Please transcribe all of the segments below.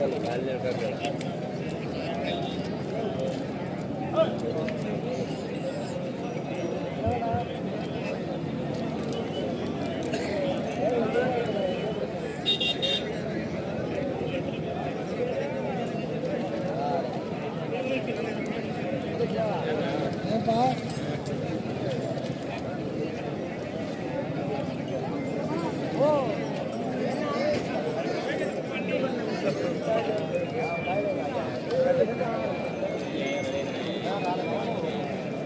వాళ్ళు ఖాళీ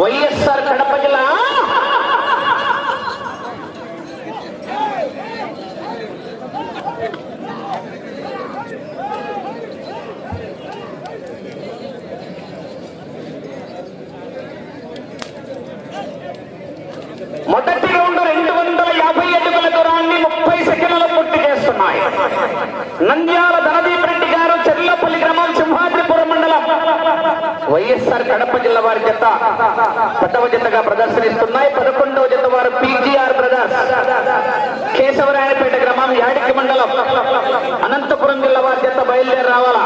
వైఎస్ఆర్ కడప జిల్లా మొదటి రౌండ్ రెండు వందల యాభై అడుగుల దూరాన్ని ముప్పై సెకండ్లు పూర్తి చేస్తున్నాయి. నంద్యాల ధనదీప్ రెడ్డి గారు చెర్లపల్లి గ్రామం సింహాద్రిపురం మండలం వైఎస్ఆర్ కడప జిల్లా వారి జత పదవ జతగా ప్రదర్శనిస్తున్నాయి. పదకొండవ జత వారు పీజీఆర్ బ్రదర్స్. కేశవరాయపేట గ్రామం యాడికి మండలం అనంతపురం జిల్లా వారి జత బయలుదేరి రావాలా?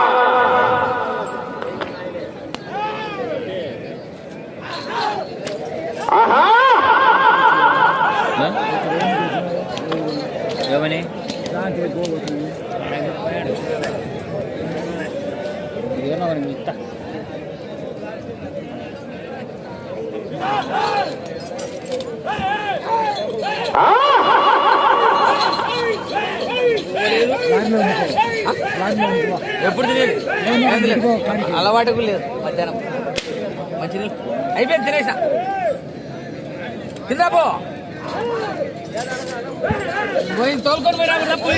అలవాటు లేదు మధ్యాహ్నం. మంచిది అయిపోయింది తినేసా తిందాపో పోయి తోలుకొని పోయినా తప్పు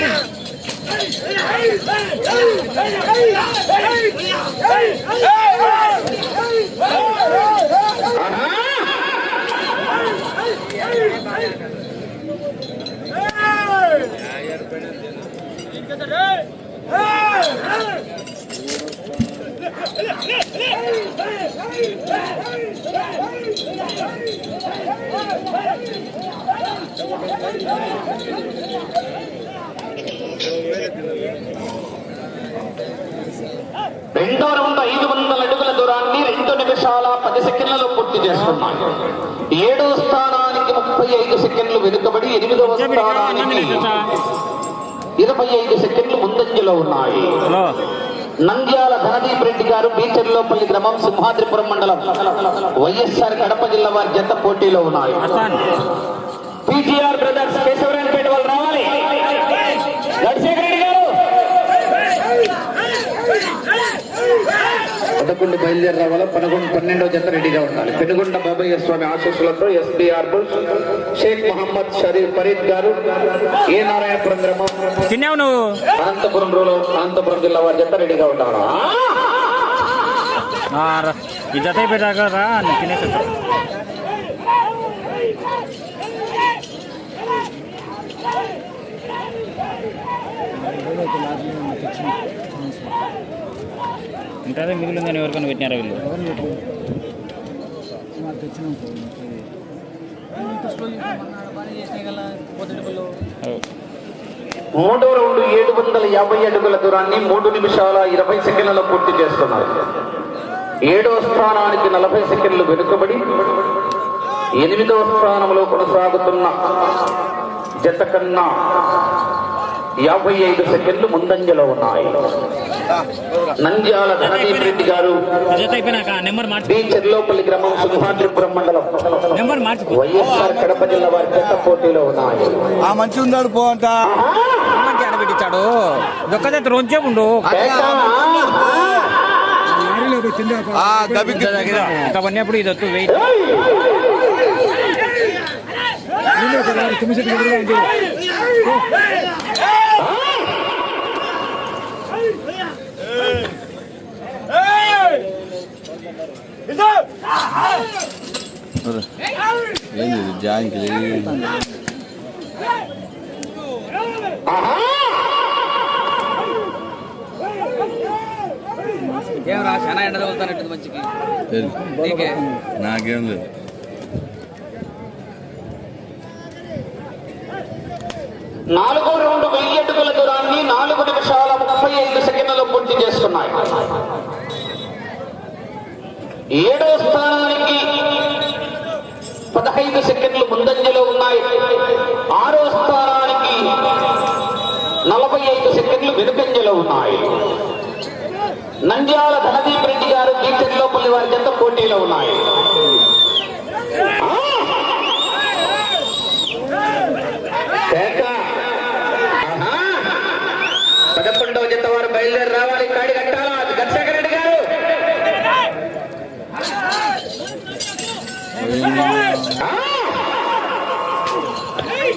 రెండో రౌండ్ ఐదు వందల అడుగుల దూరాన్ని రెండు నిమిషాల పది సెకండ్లలో పూర్తి చేస్తున్నాయి ఏడో స్థానానికి ముప్పై ఐదు సెకండ్లు వెనుకబడి ఎనిమిదవ స్థానానికి ఇరవై ఐదు సెకండ్లు ముందంజలో ఉన్నాయి. నంద్యాల ధనదీప్ రెడ్డి గారు బీచర్లోపల్లి గ్రామం సింహాద్రిపురం మండలం. వైఎస్ఆర్ కడప జిల్లా వారి జత పోటీలో ఉన్నాయి. అస్తాను పీటీఆర్ బ్రదర్స్ కేశవరాయపేట వాళ్ళు రావాలి గడిశేఖర రెడ్డి గారు పదకొండు బయలుదేరి రావాలా పదకొండు పన్నెండవ జత రెడీగా ఉండాలి. పెనుగొండ బాబయ్య స్వామి ఆశీస్సులతో ఎస్బీఆర్ షేక్ మహమ్మద్ షరీఫ్ ఫరీద్ గారు ఏ నారాయణపురం గ్రామం తిన్నావు నువ్వు? అనంతపురం రూరల్ అనంతపురం జిల్లా వారి జత రెడీగా ఉండాలా. ఈ జత రా తినేసి ఇంటే మిగిలిందని ఎవరికైనా పెట్టినారా వీళ్ళు ఓ. మూడో రౌండ్ ఏడు వందల యాభై అడుగుల దూరాన్ని మూడు నిమిషాల ఇరవై సెకండ్లలో పూర్తి చేస్తున్నారు ఏడో స్థానానికి నలభై సెకండ్లు వెనుకబడి ఎనిమిదవ స్థానంలో కొనసాగుతున్న జత కన్నా యాభై ఐదు సెకండ్లు ముందంజలో ఉన్నాయి. నంద్యాల ధనదీప్ రెడ్డి గారు బి చెర్లోపల్లి గ్రామం సింహాద్రిపురం మండలం నెంబర్ మార్చి. వైఎస్ఆర్ కడప జిల్లా వారి జత పోటీలో ఉన్నాయి. ఆ మంచి ఉన్నాడు పో అంట. మంచిగా దొక్కదే రోజే ఉండు. పడినప్పుడు ఇది వస్తు వెయిట్. తుమ్మిసెట్టు ఏంది జాయింట్ ఏం రా చాలా ఎండ తగులుతానట్టు మంచికి. నీకే? నాకేం లేదు. నాలుగో రౌండ్ వెయ్యి అడుగుల దూరాన్ని నాలుగు నిమిషాల ముప్పై ఐదు సెకండ్లలో పూర్తి చేస్తున్నాయి ఏడో స్థానానికి పదహైదు సెకండ్లు ముందంజలో ఉన్నాయి. ఆరో స్థానానికి నలభై ఐదు సెకండ్లు వెనుకంజలో ఉన్నాయి. నంద్యాల ధనదీప్ రెడ్డి గారు దీక్షలోపల్లి వారి జంట పోటీలో ఉన్నాయి ఆ! కేక. ఆహా. పదకొండవ జత వారు బయలుదేరి రావాలి కాడి కట్టాలా అది దర్శక రెడ్డి గారు ఆ. ఆహా, ఆహా, ఆహా. ఓయ్.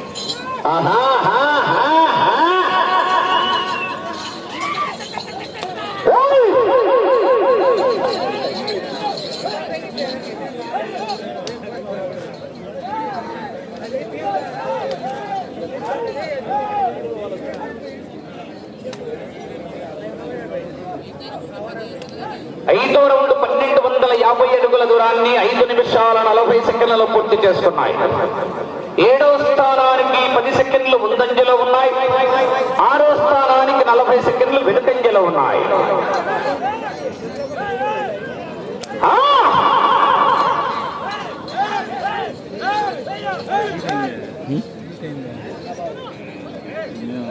ఐదో రౌండ్ పన్నెండు వందల యాభై అడుగుల దూరాన్ని ఐదు నిమిషాల నలభై సెకండ్లలో పూర్తి చేసుకున్నాయి. ఏడో స్థానానికి పది సెకండ్లు ముందంజలో ఉన్నాయి. ఆరో స్థానానికి నలభై సెకండ్లు వెనుకంజలో ఉన్నాయి.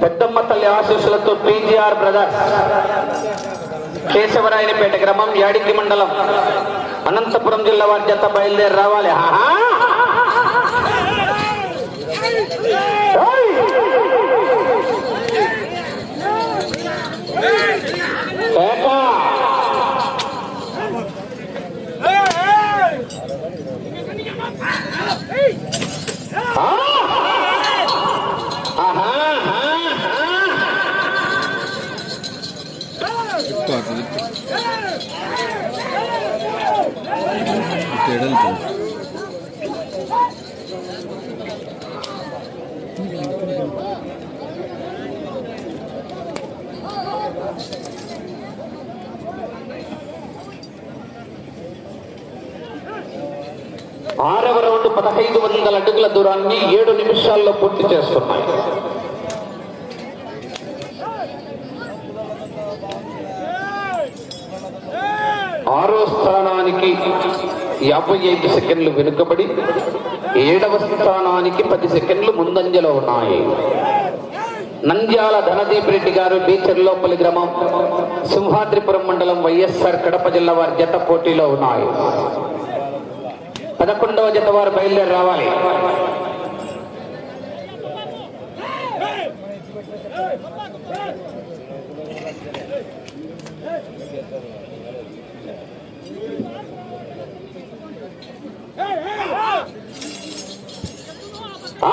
పెద్దమ్మ తల్లి ఆశీస్సులతో పీజీఆర్ బ్రదర్స్ కేశవరాయనిపేట గ్రామం యాడికి మండలం అనంతపురం జిల్లా వారి జత బయలుదేరి రావాలి. ఆహా! సుమారు పదహైదు వందల అడుగుల దూరాన్ని ఏడు నిమిషాల్లో పూర్తి చేస్తున్నాయి. ఆరో స్థానానికి యాభై ఐదు సెకండ్లు వెనుకబడి ఏడవ స్థానానికి పది సెకండ్లు ముందంజలో ఉన్నాయి. నంద్యాల ధనదీప్ రెడ్డి గారు బీచర్లోపల్లి గ్రామం సింహాద్రిపురం మండలం వైఎస్ఆర్ కడప జిల్లా వారి జత పోటీలో ఉన్నాయి. పదకొండవ జత వారు బయలుదేరి రావాలి ఆ!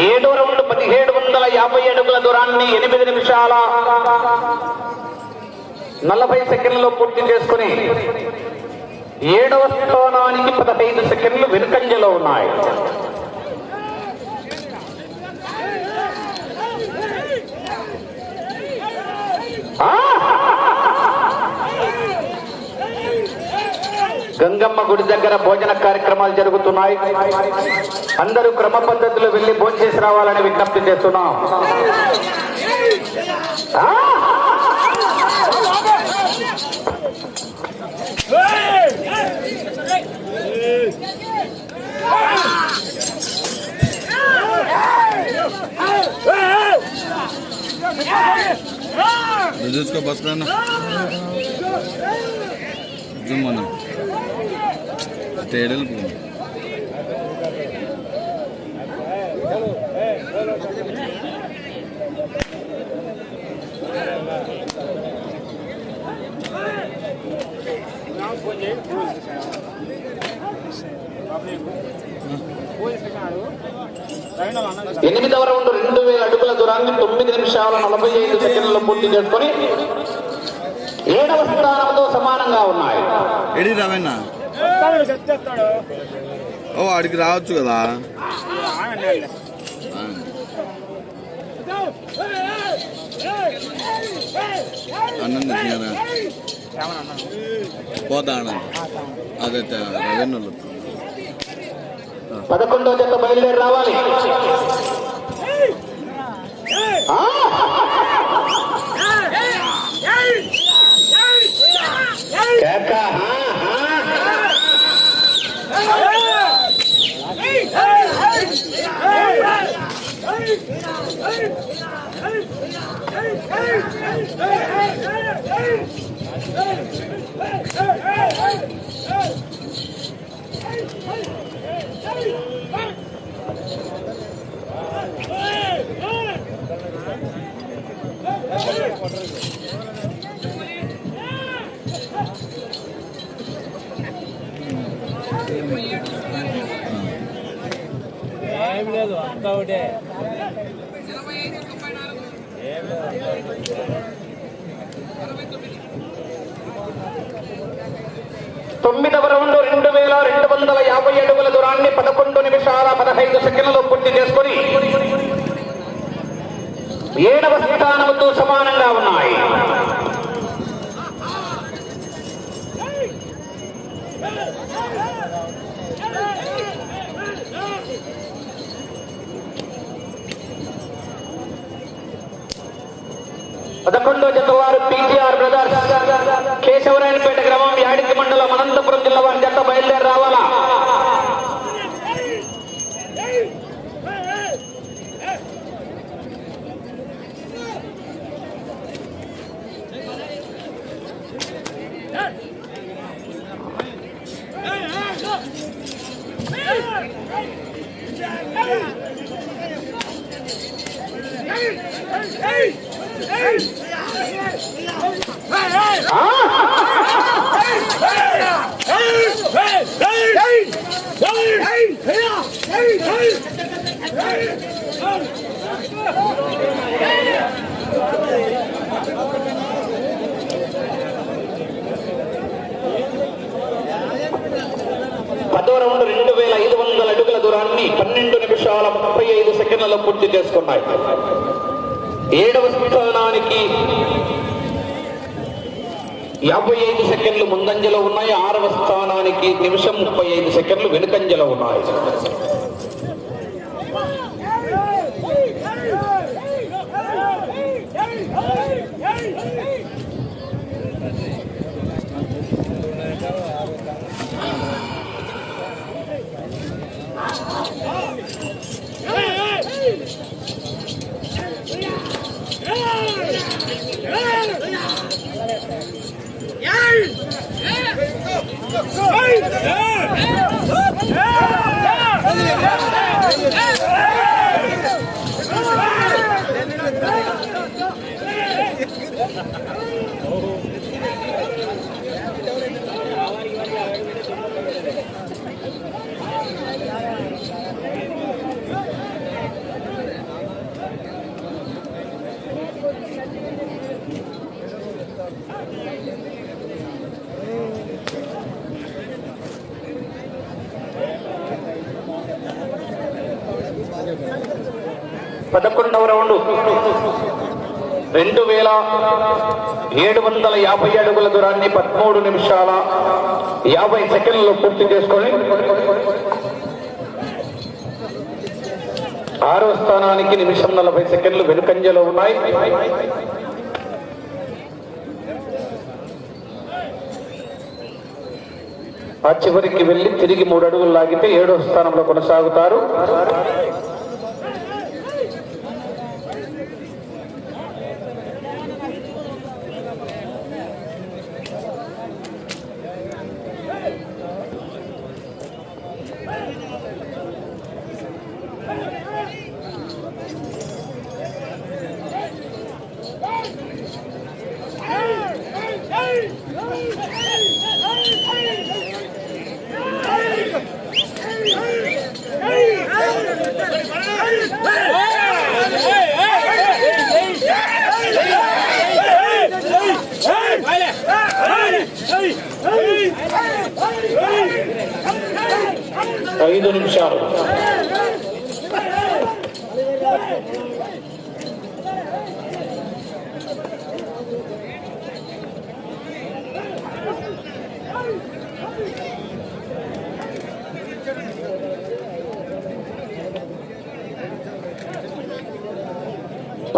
ఏడో రౌండ్ పదిహేడు వందల యాభై అడుగుల దూరాన్ని ఎనిమిది నిమిషాల నలభై సెకండ్లలో పూర్తి చేసుకుని ఏడవ స్థానానికి పదహైదు సెకండ్లు వెనుకంజలో ఉన్నాయి ఆ! గంగమ్మ గుడి దగ్గర భోజన కార్యక్రమాలు జరుగుతున్నాయి. అందరూ క్రమ పద్ధతిలో వెళ్ళి భోజనం చేసి రావాలని విజ్ఞప్తి చేస్తున్నాం. ఆ! నువ్వు తేడలు ఎనిమిదవ రౌండ్ రెండు వేల అడుగుల దూరాన్ని తొమ్మిది నిమిషాల నలభై ఐదు సెకండ్లలో పూర్తి చేసుకొని ఏడవ స్థానంతో సమానంగా ఉన్నాయి. ఎడి ఓ ఆడికి రావచ్చు కదా. అన్నం తిన్నారా? పోతా అన్న. అదే రెవెన్యూలో పదకొండవ జత బయలుదేరి రావాలి. తొమ్మిదవ రౌండ్ రెండు వేల రెండు వందల యాభై అడుగుల దూరాన్ని పదకొండు నిమిషాల పదహైదు సెకండ్లలో పూర్తి చేసుకొని ఏడవ స్థానముతో సమానంగా ఉన్నాయి. పదకొండో జత వారు పీజీఆర్ బ్రదర్స్ కేశవరాయనపేట గ్రామం యాడికి మండలం అనంతపురం జిల్లా వారి జత బయలుదేరి రావాలా? పదో రౌండ్ రెండు వేల ఐదు వందల అడుగుల దూరాన్ని పన్నెండు నిమిషాల ముప్పై ఐదు సెకండ్లలో పూర్తి చేసుకున్నాయి. ఏడవ స్థానానికి యాభై ఐదు సెకండ్లు ముందంజలో ఉన్నాయి. ఆరవ స్థానానికి నిమిషం ముప్పై ఐదు సెకండ్లు వెనుకంజలో ఉన్నాయి. పదకొండవ రౌండ్. రెండు వేల ఏడు వందల యాభై అడుగుల దూరాన్ని పదమూడు నిమిషాల యాభై సెకండ్లు పూర్తి చేసుకొని ఆరో స్థానానికి నిమిషం నలభై సెకండ్లు వెనుకంజలో ఉన్నాయి. ఆ చివరికి వెళ్ళి తిరిగి మూడు అడుగులు లాగితే ఏడో స్థానంలో కొనసాగుతారు.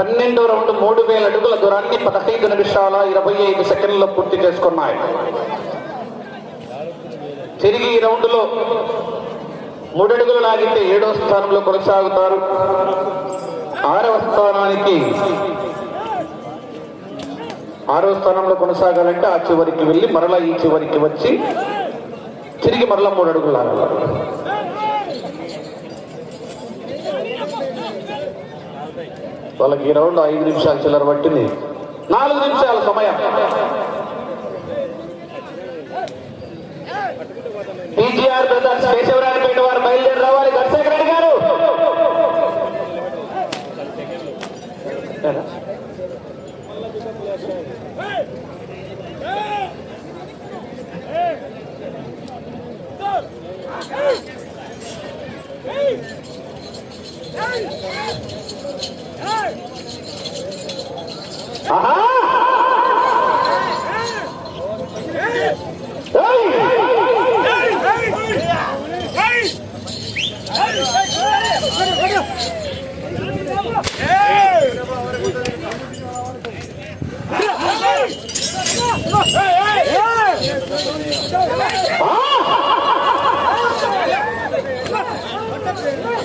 పన్నెండో రౌండ్ మూడు వేల అడుగుల దూరాన్ని పదహైదు నిమిషాల ఇరవై ఐదు సెకండ్లలో పూర్తి చేసుకున్నాయి. తిరిగి ఈ రౌండ్లో మూడు అడుగులు లాగితే ఏడో స్థానంలో కొనసాగుతారు. ఆరవ స్థానానికి ఆరో స్థానంలో కొనసాగాలంటే ఆ చివరికి వెళ్ళి మరలా ఈ చివరికి వచ్చి తిరిగి మరలా మూడు అడుగులు లాగాలి వాళ్ళకి ఈ రౌండ్ ఐదు నిమిషాలు చిల్లర పట్టింది. నాలుగు నిమిషాల సమయం. టీజీఆర్ బ్రదర్స్ కేశవరాయపేట వారు బయలుదేరి రావాలి. గట్శేఖర రెడ్డి గారు. ఆహా! ఏయ్!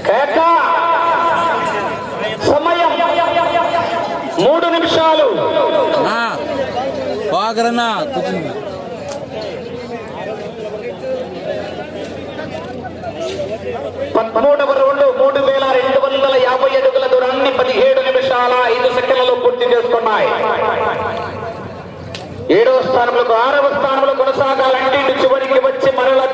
కేక సమయం మూడు నిమిషాలు వాగరన్నా కూర్చుంది పదమూడవ రౌండ్ మూడు వేల రెండు వందల యాభై అడుగుల దూరాన్ని పదిహేడు నిమిషాల ఐదు సెకండ్లలో పూర్తి చేసుకున్నాయి. ఏడవ స్థానంలో ఆరవ స్థానంలో కొనసాగాలంటే ఇటు చివరికి వచ్చి మరలా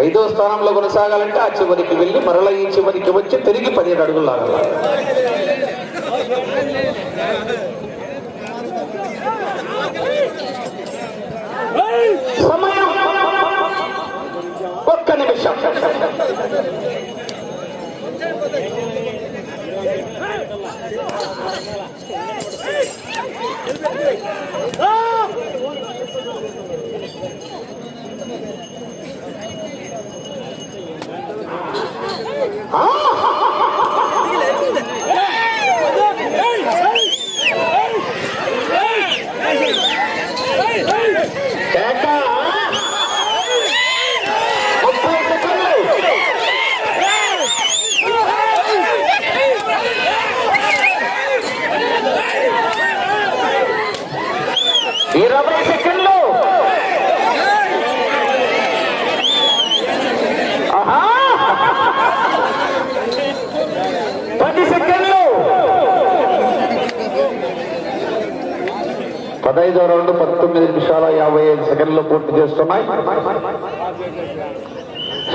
ఐదో స్థానంలో కొనసాగాలంటే ఆ చివరికి వెళ్ళి మరల ఈ చివరికి వచ్చి తిరిగి పదిహేడు అడుగులు లాగాలి. ఒక్క నిమిషం. Oh!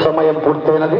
సమయం పూర్తయినది.